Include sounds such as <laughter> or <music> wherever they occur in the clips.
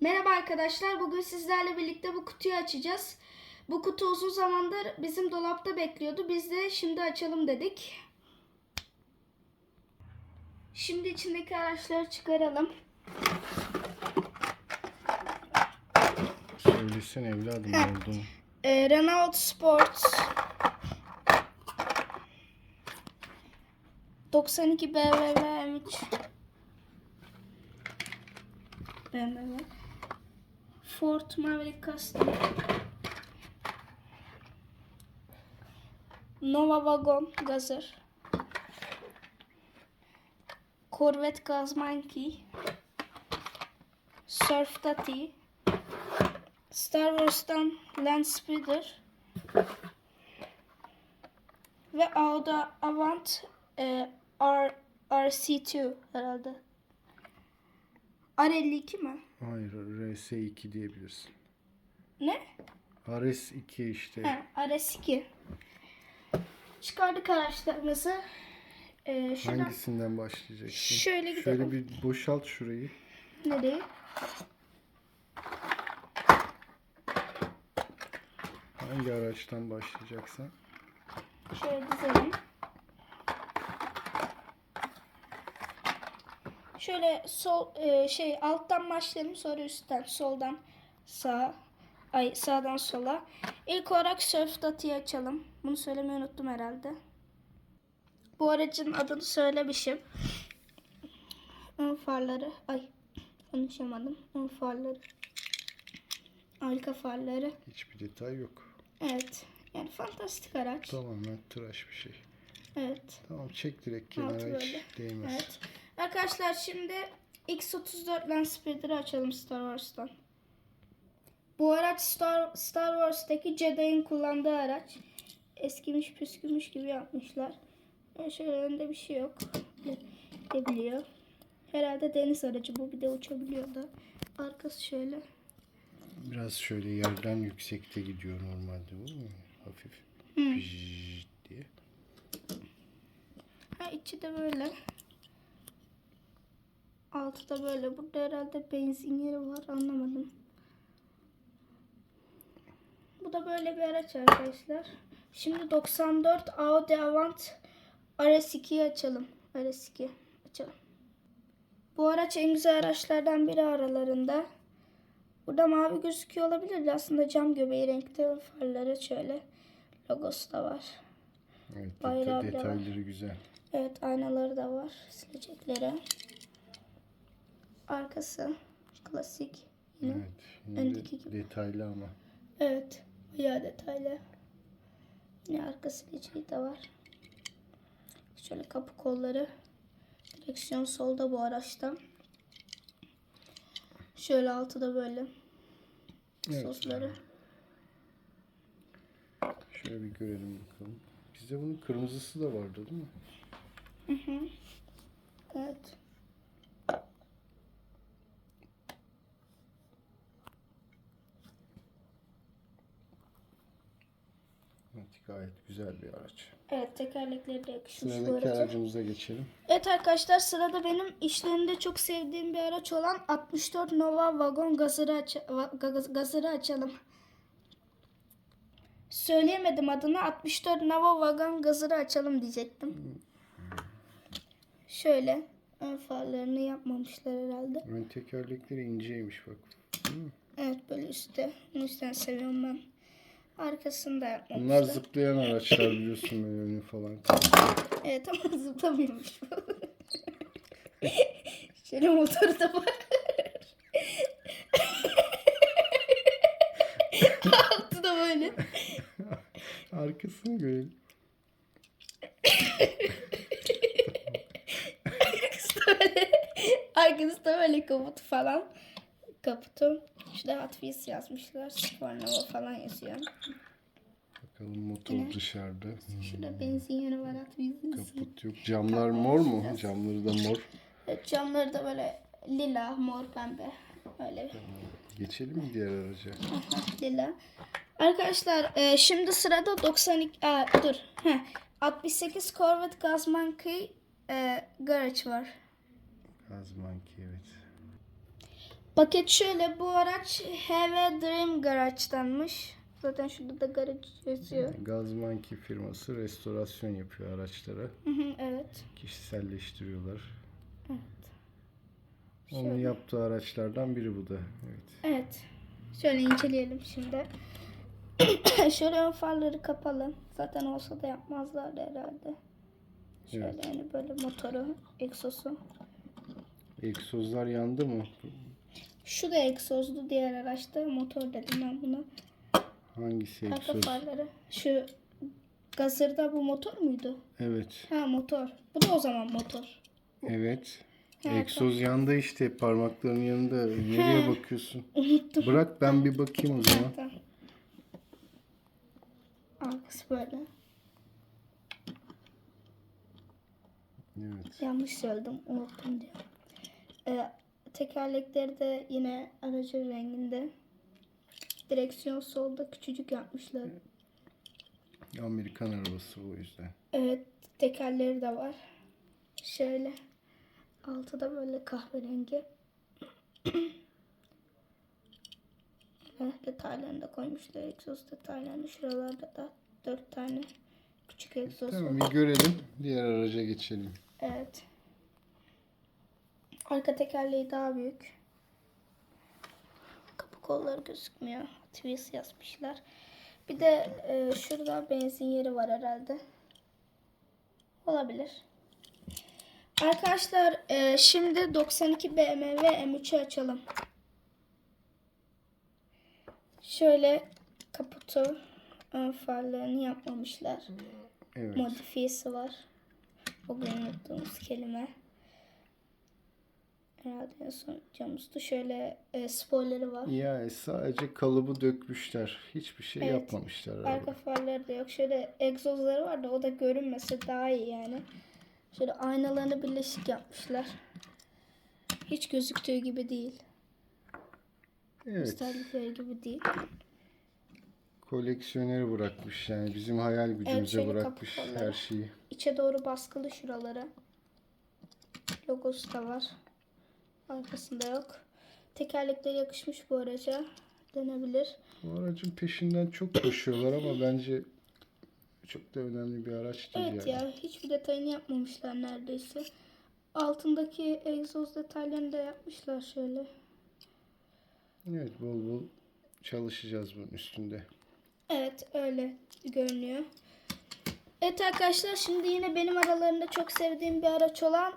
Merhaba arkadaşlar. Bugün sizlerle birlikte bu kutuyu açacağız. Bu kutu uzun zamandır bizim dolapta bekliyordu. Biz de şimdi açalım dedik. Şimdi içindeki araçları çıkaralım. Söylesene evladım ne olduğunu. Ee, Renault Sport 92 BMW M3 BMW Ford Maverick Custom. Nova Wagon Gazer. Corvette Gazmonkey Surf Tati. Star Wars'tan Landspeeder ve Audi Avant e, R, RC2 herhalde. R52 mi? Hayır RS2 diyebilirsin. Ne? RS2 işte. Ha, RS2. Çıkardık araçlarımızı. E, şuradan Hangisinden başlayacaksın? Şöyle gidelim. Şöyle bir boşalt şurayı. nereye? Hangi araçtan başlayacaksan. Şöyle dizelim. Şöyle sol e, şey alttan başlayalım sonra üstten soldan sağ ay sağdan sola. İlk olarak Surf Dati'yi açalım. Bunu söylemeyi unuttum herhalde. Bu aracın adını söylemişim. Ön farları ay konuşamadım. Ön farları. Arka farları. Hiçbir detay yok. Evet. Yani fantastik araç. Tamamen tıraş bir şey. Evet. Tamam çek direkt Altı kenara hiç böyle. değmez. Evet. Arkadaşlar şimdi X34 Landspeeder'ı açalım Star Wars'tan. Bu araç Star, Star Wars'taki Jedi'in kullandığı araç. Eskimiş püskümüş gibi yapmışlar. Yani şöyle önünde bir şey yok. Gidebiliyor. Herhalde deniz aracı bu. Bir de uçabiliyor da. Arkası şöyle. Biraz şöyle yerden yüksekte gidiyor normalde bu? Hafif. Pijjt diye. Ha içi de böyle. Altı da böyle. Burada herhalde benzin yeri var. Anlamadım. Bu da böyle bir araç arkadaşlar. Şimdi 94 Audi Avant RS2'yi açalım. RS2 açalım. Bu araç en güzel araçlardan biri aralarında. Burada mavi gözüküyor olabilir aslında cam göbeği renkte farları şöyle. Logosu da var. Evet Bayrağı deta- bile var. detayları güzel. Evet aynaları da var. Silecekleri. Arkası klasik. Yine. Evet. Öndeki gibi. detaylı ama. Evet. Bayağı detaylı. Yine arka sileceği de var. Şöyle kapı kolları. Direksiyon solda bu araçta. Şöyle altı da böyle. Evet. Sosları. Şöyle bir görelim bakalım. Bizde bunun kırmızısı da vardı değil mi? Evet. Evet gayet güzel bir araç. Evet tekerlekleri de yakışmış bu araca. aracımıza geçelim. Evet arkadaşlar sırada benim işlerinde çok sevdiğim bir araç olan 64 Nova Wagon gazırı, aç gaz- gazırı açalım. Söyleyemedim adını 64 Nova Wagon gazırı açalım diyecektim. Şöyle ön farlarını yapmamışlar herhalde. Ön tekerlekleri inceymiş bak. Evet böyle üstte. Bu yüzden seviyorum ben. Arkasını da yapmamışlar. Bunlar zıplayan araçlar biliyorsun böyle önü falan. Evet ama <laughs> zıplamıyormuş bu. <laughs> Şöyle motoru da var. <laughs> Altı da böyle. Arkasını görelim. Arkası da böyle kaputu falan. Kaputu. Hot Wheels yazmışlar. Spornova falan yazıyor. Bakalım motor dışarıda. Hmm, Şurada benzin yanı var Wheels'in. Kaput yok. Camlar mor mu? Camları da mor. Evet, camları da böyle lila, mor, pembe. Öyle. Geçelim mi diğer araca? Lila. Arkadaşlar e, şimdi sırada 92 aa, dur. Heh, 68 Corvette Gazmonkey e, Garage var. Gazmanki. Paket şöyle bu araç Have a Dream Garage'danmış. Zaten şurada da garaj yazıyor. Gazmanki firması restorasyon yapıyor araçlara. Hı hı, evet. Kişiselleştiriyorlar. Evet. Onun Şöyle. yaptığı araçlardan biri bu da. Evet. Evet. Şöyle inceleyelim şimdi. <coughs> şöyle ön farları kapalı. Zaten olsa da yapmazlardı herhalde. Şöyle Evet. hani böyle motoru, egzosu. Egzozlar yandı mı? Şu da egzozlu diğer araçta motor dedim ben buna. Hangisi Arka egzoz? farları. Şu gazırda bu motor muydu? Evet. Ha motor. Bu da o zaman motor. Evet. Ha, Egzoz yandı işte parmaklarının yanında. Nereye bakıyorsun? Unuttum. Bırak ben bir bakayım o zaman. Tamam. Arkası böyle. Evet. Yanlış söyledim. Unuttum diyor. Ee, tekerlekleri de yine aracın renginde. Direksiyon solda küçücük yapmışlar. Amerikan arabası bu yüzden. Evet tekerleri de var. Şöyle. Altı da böyle kahverengi. <clears throat> Evet, detaylarını da koymuşlar. Egzoz detaylarını. Şuralarda da dört tane küçük egzoz var. Tamam bir görelim. Diğer araca geçelim. Evet. Arka tekerleği daha büyük. Kapı kolları gözükmüyor. Twist yazmışlar. Bir de e, şurada benzin yeri var herhalde. Olabilir. Arkadaşlar e, şimdi 92 BMW M3'ü açalım. Şöyle kaputu, ön farlarını yapmamışlar. Evet. Modifiyesi var. Bugün unuttuğumuz kelime. Herhalde camüstü şöyle e, spoilerı var. Ya sadece kalıbı dökmüşler. Hiçbir şey Evet. yapmamışlar. Arka farları da yok. Şöyle egzozları var da o da görünmese daha iyi yani. Şöyle aynalarını birleşik yapmışlar. Hiç gözüktüğü gibi değil. Evet. Gösterdikleri gibi değil. Koleksiyoneri bırakmış yani bizim hayal gücümüze şöyle bırakmış her şeyi. İçe doğru baskılı şuraları. Logosu da var. Arkasında yok. Tekerlekleri yakışmış bu araca. Denebilir. Bu aracın peşinden çok koşuyorlar ama bence çok da önemli bir araç değil Evet yani. ya hiçbir detayını yapmamışlar neredeyse. Altındaki egzoz detaylarını da yapmışlar şöyle. Evet bol bol çalışacağız bunun üstünde. Evet öyle görünüyor. Evet arkadaşlar şimdi yine benim aralarında çok sevdiğim bir araç olan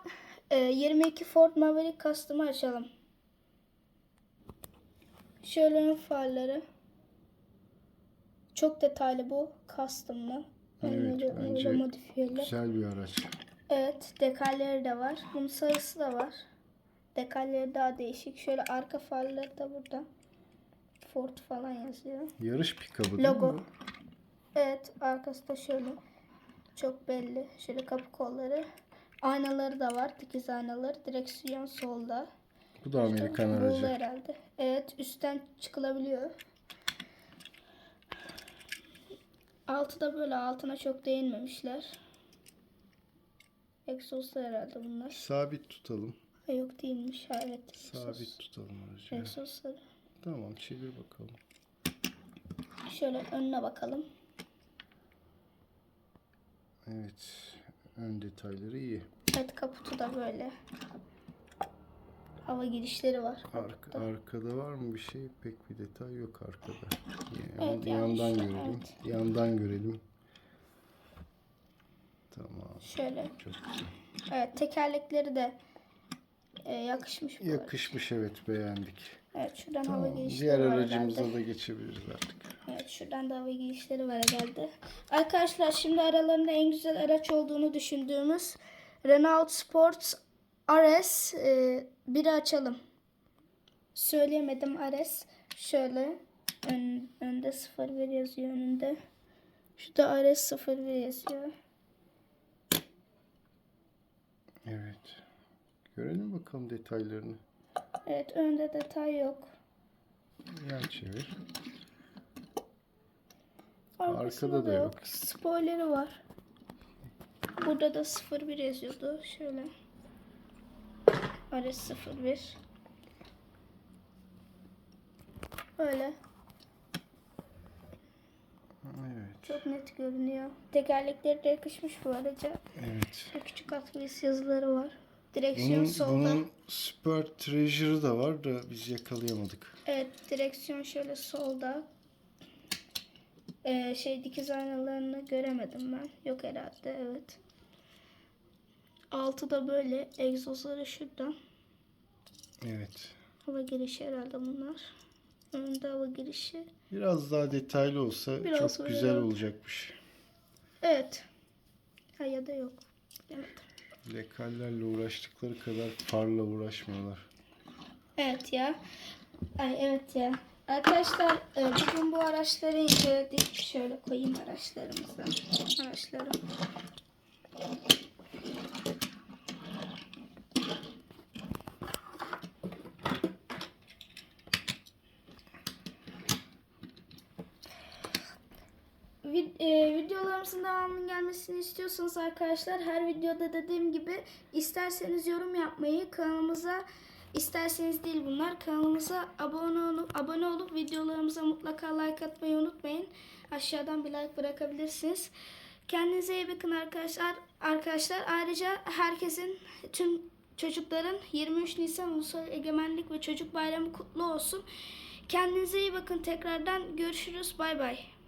22 Ford Maverick Custom'ı açalım. Şöyle ön farları. Çok detaylı bu. Custom'lı. Evet, Önleri öyle bence modifiyeli. Güzel bir araç. Evet, dekalleri de var. Bunun sarısı da var. Dekalleri daha değişik. Şöyle arka farları da burada. Ford falan yazıyor. Yarış pikabı değil Logo. mi? Evet, arkası da şöyle. Çok belli. Şöyle kapı kolları. Aynaları da var. Dikiz aynaları. Direksiyon solda. Bu da Amerikan aracı. herhalde. Evet, üstten çıkılabiliyor. Altı da böyle altına çok değinmemişler. Egzozlar herhalde bunlar. Sabit tutalım. Ha, yok değilmiş. Ha, evet. egzoz. Sabit tutalım aracı. Egzozları. Tamam çevir bakalım. Şöyle önüne bakalım. Evet. Ön detayları iyi. Evet kaputu da böyle. Hava girişleri var. Arka, arkada var mı bir şey? Pek bir detay yok arkada. Yan- Evet, yandan yanlış. görelim. Evet. Yandan görelim. Tamam. Şöyle. Çok güzel. Evet tekerlekleri de e, yakışmış bu arada. Yakışmış evet beğendik. Evet şuradan hava Tamam. girişleri Diğer aracımıza da geçebiliriz artık. Evet şuradan da hava girişleri var herhalde. Arkadaşlar şimdi aralarında en güzel araç olduğunu düşündüğümüz Renault Sport RS e, biri açalım. Söyleyemedim RS. Şöyle ön, önde 01 yazıyor önünde. Şurada RS 01 yazıyor. Evet. Görelim bakalım detaylarını. Evet önde detay yok. Yan çevir. Arkasında Arkada da yok. Spoiler'i var. Burada da 01 yazıyordu. Şöyle. RS 01. Öyle. Evet. Çok net görünüyor. Tekerlekleri de yakışmış bu araca. Evet. Ve küçük Wheels yazıları var. Direksiyon Bunun, solda. bunun Super Treasure'ı da var da biz yakalayamadık. Evet direksiyon şöyle solda. Ee, şey dikiz aynalarını göremedim ben. Yok herhalde evet. Altı da böyle egzozları şurada. Evet. Hava girişi herhalde bunlar. Önünde hava girişi. Biraz daha detaylı olsa Biraz çok güzel evet. olacakmış. Evet. Ha ya da yok. Demedim. Lekallerle uğraştıkları kadar farla uğraşmıyorlar. Evet ya. Ay evet ya. Arkadaşlar e, bugün bu araçları inceledik. Şöyle koyayım araçlarımızı. Araçları. Vid- e, videolarımızın devamının gelmesini istiyorsanız arkadaşlar her videoda dediğim gibi isterseniz yorum yapmayı kanalımıza isterseniz değil bunlar kanalımıza abone olup abone olup videolarımıza mutlaka like atmayı unutmayın. Aşağıdan bir like bırakabilirsiniz. Kendinize iyi bakın arkadaşlar. Arkadaşlar ayrıca herkesin tüm çocukların 23 Nisan Ulusal Egemenlik ve Çocuk Bayramı kutlu olsun. Kendinize iyi bakın tekrardan görüşürüz. Bay bay.